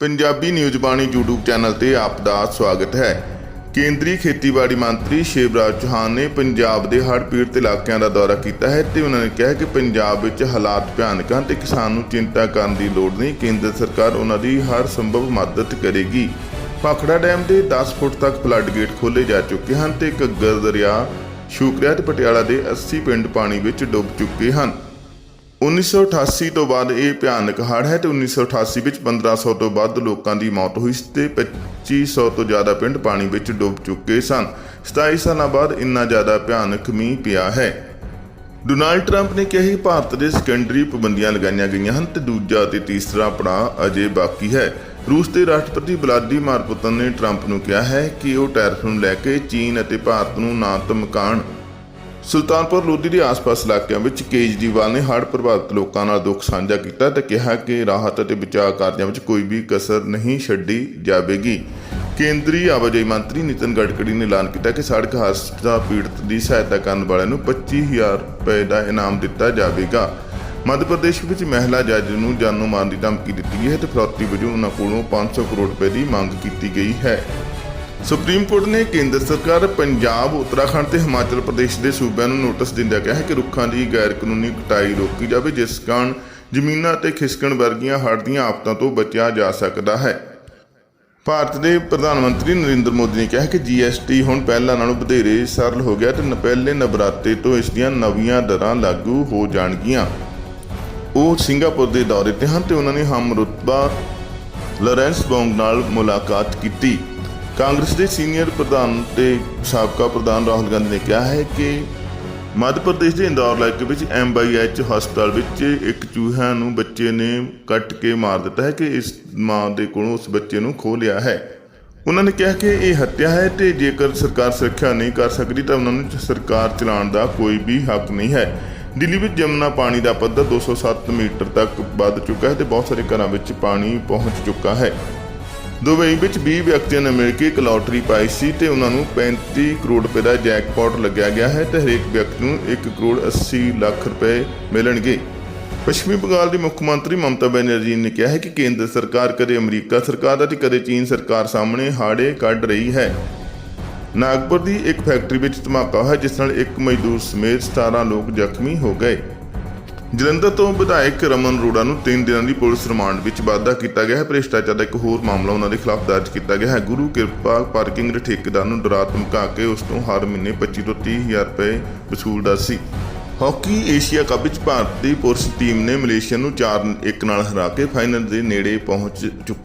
Punjabi news Bani YouTube channel ਤੇ ਆਪ ਦਾ ਸਵਾਗਤ ਹੈ। ਕੇਂਦਰੀ ਖੇਤੀਬਾੜੀ ਮੰਤਰੀ ਸ਼ਿਵਰਾਜ ਚੌਹਾਨ ਨੇ ਪੰਜਾਬ ਦੇ ਹੜ੍ਹ ਪੀੜਤ ਇਲਾਕਿਆਂ ਦਾ ਦੌਰਾ ਕੀਤਾ ਹੈ ਤੇ ਉਹਨਾਂ ਨੇ ਕਿਹਾ ਕਿ ਪੰਜਾਬ ਵਿੱਚ ਹਾਲਾਤ ਭਿਆਨਕ ਹਨ ਤੇ ਕਿਸਾਨ ਨੂੰ ਚਿੰਤਾ ਕਰਨ ਦੀ ਲੋੜ ਨਹੀਂ। ਕੇਂਦਰ ਸਰਕਾਰ ਉਹਨਾਂ ਦੀ ਹਰ ਸੰਭਵ ਮਦਦ ਕਰੇਗੀ। ਭਾਖੜਾ ਡੈਮ ਦੇ 10 ਫੁੱਟ ਤੱਕ ਫਲੱਡ ਗੇਟ ਖੋਲੇ ਜਾ ਚੁੱਕੇ ਹਨ ਤੇ ਘੱਗਰ ਦਰਿਆ ਸ਼ੂਕਰਿਆ ਤੇ ਪਟਿਆਲਾ ਦੇ 80 ਪਿੰਡ ਪਾਣੀ ਵਿੱਚ ਡੁੱਬ ਚੁੱਕੇ ਹਨ। 1988 ਤੋਂ ਬਾਅਦ ਇਹ ਭਿਆਨਕ ਹੜ੍ਹ ਹੈ ਤੇ 1988 ਵਿੱਚ 1500 ਤੋਂ ਵੱਧ ਲੋਕਾਂ ਦੀ ਮੌਤ ਹੋਈ ਸੀ ਤੇ 2500 ਤੋਂ ਜ਼ਿਆਦਾ ਪਿੰਡ ਪਾਣੀ ਵਿੱਚ ਡੁੱਬ ਚੁੱਕੇ ਸਨ। 27 ਸਾਲਾਂ ਬਾਅਦ ਇੰਨਾ ਜ਼ਿਆਦਾ ਭਿਆਨਕ ਮੀਂਹ ਪਿਆ ਹੈ। ਡੋਨਾਲਡ ਟਰੰਪ ਨੇ ਕਿਹਾ ਕਿ ਭਾਰਤ ਦੇ ਸੈਕੰਡਰੀ ਪਾਬੰਦੀਆਂ ਲਗਾਈਆਂ ਗਈਆਂ ਹਨ ਤੇ ਦੂਜਾ ਅਤੇ ਤੀਸਰਾ ਪੜਾਅ ਅਜੇ ਬਾਕੀ ਹੈ। ਰੂਸ ਦੇ ਰਾਸ਼ਟਰਪਤੀ ਵਲਾਦੀਮਾਰ ਪੁਤਨ ਨੇ ਟਰੰਪ ਨੂੰ ਕਿਹਾ ਹੈ ਕਿ ਉਹ ਟੈਰਫ ਨੂੰ ਲੈ ਕੇ ਚੀਨ ਅਤੇ ਭਾਰਤ ਨੂੰ ਨਾ ਧਮਕਾਉਣ। ਸੁਲਤਾਨਪੁਰ ਲੋਧੀ ਦੇ ਆਸ-ਪਾਸ ਇਲਾਕਿਆਂ ਵਿੱਚ ਕੇਜਰੀਵਾਲ ਨੇ ਹੜ੍ਹ ਪ੍ਰਭਾਵਿਤ ਲੋਕਾਂ ਨਾਲ ਦੁੱਖ ਸਾਂਝਾ ਕੀਤਾ ਤੇ ਕਿਹਾ ਕਿ ਰਾਹਤ ਅਤੇ ਬਚਾਅ ਕਾਰਜਾਂ ਵਿੱਚ ਕੋਈ ਵੀ ਕਸਰ ਨਹੀਂ ਛੱਡੀ ਜਾਵੇਗੀ। ਕੇਂਦਰੀ ਆਵਾਜਾਈ ਮੰਤਰੀ ਨਿਤਨ ਗਡਕਰੀ ਨੇ ਐਲਾਨ ਕੀਤਾ ਕਿ ਸੜਕ ਹਾਦਸਾ ਪੀੜਤ ਦੀ ਸਹਾਇਤਾ ਕਰਨ ਵਾਲਿਆਂ ਨੂੰ 25000 ਰੁਪਏ ਦਾ ਇਨਾਮ ਦਿੱਤਾ ਜਾਵੇਗਾ। ਮੱਧ ਪ੍ਰਦੇਸ਼ ਵਿੱਚ ਮਹਿਲਾ ਜੱਜ ਨੂੰ ਜਾਨੋਂ ਮਾਰਨ ਦੀ ਧਮਕੀ ਦਿੱਤੀ ਗਈ ਹੈ ਤੇ ਫਰੌਤੀ ਵਜੋਂ ਉਹਨਾਂ ਕੋਲੋਂ 500 ਕਰੋੜ ਰੁਪਏ ਦੀ ਮੰਗ ਕੀਤੀ ਗਈ ਹੈ। ਸੁਪਰੀਮ ਕੋਰਟ ਨੇ ਕੇਂਦਰ ਸਰਕਾਰ ਪੰਜਾਬ, ਉੱਤਰਾਖੰਡ ਤੇ ਹਿਮਾਚਲ ਪ੍ਰਦੇਸ਼ ਦੇ ਸੂਬਿਆਂ ਨੂੰ ਨੋਟਿਸ ਦਿੰਦਿਆਂ ਕਿਹਾ ਹੈ ਕਿ ਰੁੱਖਾਂ ਦੀ ਗੈਰ ਕਾਨੂੰਨੀ ਕਟਾਈ ਰੋਕੀ ਜਾਵੇ, ਜਿਸ ਕਾਰਨ ਜ਼ਮੀਨਾਂ ਤੇ ਖਿਸਕਣ ਵਰਗੀਆਂ ਹੜ੍ਹ ਦੀਆਂ ਆਫਤਾਂ ਤੋਂ ਬਚਿਆ ਜਾ ਸਕਦਾ ਹੈ। ਭਾਰਤ ਦੇ ਪ੍ਰਧਾਨ ਮੰਤਰੀ ਨਰਿੰਦਰ ਮੋਦੀ ਨੇ ਕਿਹਾ ਕਿ ਜੀਐਸਟੀ ਹੁਣ ਪਹਿਲਾਂ ਨਾਲੋਂ ਵਧੇਰੇ ਸਰਲ ਹੋ ਗਿਆ ਤੇ ਪਹਿਲੇ ਨਵਰਾਤੇ ਤੋਂ ਇਸ ਦੀਆਂ ਨਵੀਆਂ ਦਰਾਂ ਲਾਗੂ ਹੋ ਜਾਣਗੀਆਂ। ਉਹ ਸਿੰਗਾਪੁਰ ਦੇ ਦੌਰੇ ਤੇ ਹਨ ਤੇ ਉਹਨਾਂ ਨੇ ਹਮਰੁਤਬਾ ਲਾਰੈਂਸ ਬੌਂਗ ਨਾਲ ਮੁਲਾਕਾਤ ਕੀਤੀ। ਕਾਂਗਰਸ ਦੇ ਸੀਨੀਅਰ ਪ੍ਰਧਾਨ ਤੇ ਸਾਬਕਾ ਪ੍ਰਧਾਨ ਰਾਹੁਲ ਗਾਂਧੀ ਨੇ ਕਿਹਾ ਹੈ ਕਿ ਮੱਧ ਪ੍ਰਦੇਸ਼ ਦੇ ਇੰਦੌਰ ਇਲਾਕੇ ਵਿੱਚ ਐਮਬਾਈਐਚ ਹਸਪਤਾਲ ਵਿੱਚ ਇੱਕ ਚੂਹਿਆਂ ਨੂੰ ਬੱਚੇ ਨੇ ਕੱਟ ਕੇ ਮਾਰ ਦਿੱਤਾ ਹੈ ਕਿ ਇਸ ਮਾਂ ਦੇ ਕੋਲੋਂ ਉਸ ਬੱਚੇ ਨੂੰ ਖੋਹ ਲਿਆ ਹੈ। ਉਹਨਾਂ ਨੇ ਕਿਹਾ ਕਿ ਇਹ ਹੱਤਿਆ ਹੈ ਤੇ ਜੇਕਰ ਸਰਕਾਰ ਸੁਰੱਖਿਆ ਨਹੀਂ ਕਰ ਸਕਦੀ ਤਾਂ ਉਹਨਾਂ ਨੂੰ ਸਰਕਾਰ ਚਲਾਉਣ ਦਾ ਕੋਈ ਵੀ ਹੱਕ ਨਹੀਂ ਹੈ। ਦਿੱਲੀ ਵਿੱਚ ਜਮਨਾ ਪਾਣੀ ਦਾ ਪੱਧਰ 207 ਮੀਟਰ ਤੱਕ ਵੱਧ ਚੁੱਕਾ ਹੈ ਤੇ ਬਹੁਤ ਸਾਰੇ ਘਰਾਂ ਵਿੱਚ ਪਾਣੀ ਪਹੁੰਚ ਚੁੱਕਾ ਹੈ। ਦੁਬਈ ਵਿੱਚ 20 ਵਿਅਕਤੀਆਂ ਨੇ ਮਿਲ ਕੇ ਇੱਕ ਲੋਟਰੀ ਪਾਈ ਸੀ ਤੇ ਉਹਨਾਂ ਨੂੰ 35 ਕਰੋੜ ਰੁਪਏ ਦਾ ਜੈਕਪਾਟ ਲੱਗਿਆ ਗਿਆ ਹੈ ਤੇ ਹਰੇਕ ਵਿਅਕਤੀ ਨੂੰ 1 ਕਰੋੜ 80 ਲੱਖ ਰੁਪਏ ਮਿਲਣਗੇ। ਪੱਛਮੀ ਬੰਗਾਲ ਦੀ ਮੁੱਖ ਮੰਤਰੀ ਮਮਤਾ ਬੈਨਰਜੀ ਨੇ ਕਿਹਾ ਹੈ ਕਿ ਕੇਂਦਰ ਸਰਕਾਰ ਕਦੇ ਅਮਰੀਕਾ ਸਰਕਾਰ ਅਤੇ ਕਦੇ ਚੀਨ ਸਰਕਾਰ ਸਾਹਮਣੇ ਹਾੜੇ ਕੱਢ ਰਹੀ ਹੈ। ਨਾਗਪੁਰ ਦੀ ਇੱਕ ਫੈਕਟਰੀ ਵਿੱਚ ਧਮਾਕਾ ਹੋਇਆ, ਜਿਸ ਨਾਲ ਇੱਕ ਮਜ਼ਦੂਰ ਸਮੇਤ 17 ਲੋਕ ਜ਼ਖਮੀ ਹੋ ਗਏ। ਜਲੰਧਰ ਤੋਂ ਵਿਧਾਇਕ ਰਮਨ ਅਰੋੜਾ ਨੂੰ 3 ਦਿਨਾਂ ਦੀ ਪੁਲਿਸ ਰਿਮਾਂਡ ਵਿੱਚ ਵਾਧਾ ਕੀਤਾ ਗਿਆ ਹੈ। ਭ੍ਰਿਸ਼ਟਾਚਾਰ ਦਾ ਇੱਕ ਹੋਰ ਮਾਮਲਾ ਉਹਨਾਂ ਦੇ ਖਿਲਾਫ ਦਰਜ ਕੀਤਾ ਗਿਆ ਹੈ। ਗੁਰੂ ਕਿਰਪਾ ਪਾਰਕਿੰਗ ਦੇ ਠੇਕੇਦਾਰ ਨੂੰ ਡਰਾ ਧਮਕਾ ਕੇ ਉਸ ਤੋਂ ਹਰ ਮਹੀਨੇ 25 ਤੋਂ 30 ਹਜ਼ਾਰ ਰੁਪਏ ਵਸੂਲਦਾ ਸੀ। ਹਾਕੀ ਏਸ਼ੀਆ ਕੱਪ ਵਿੱਚ ਭਾਰਤ ਦੀ ਪੁਰਸ਼ ਟੀਮ ਨੇ ਮਲੇਸ਼ੀਆ ਨੂੰ 4-1 ਨਾਲ ਹਰਾ ਕੇ ਫਾਈਨਲ ਦੇ ਨੇੜੇ ਪਹੁੰਚ ਚੁੱਕੀ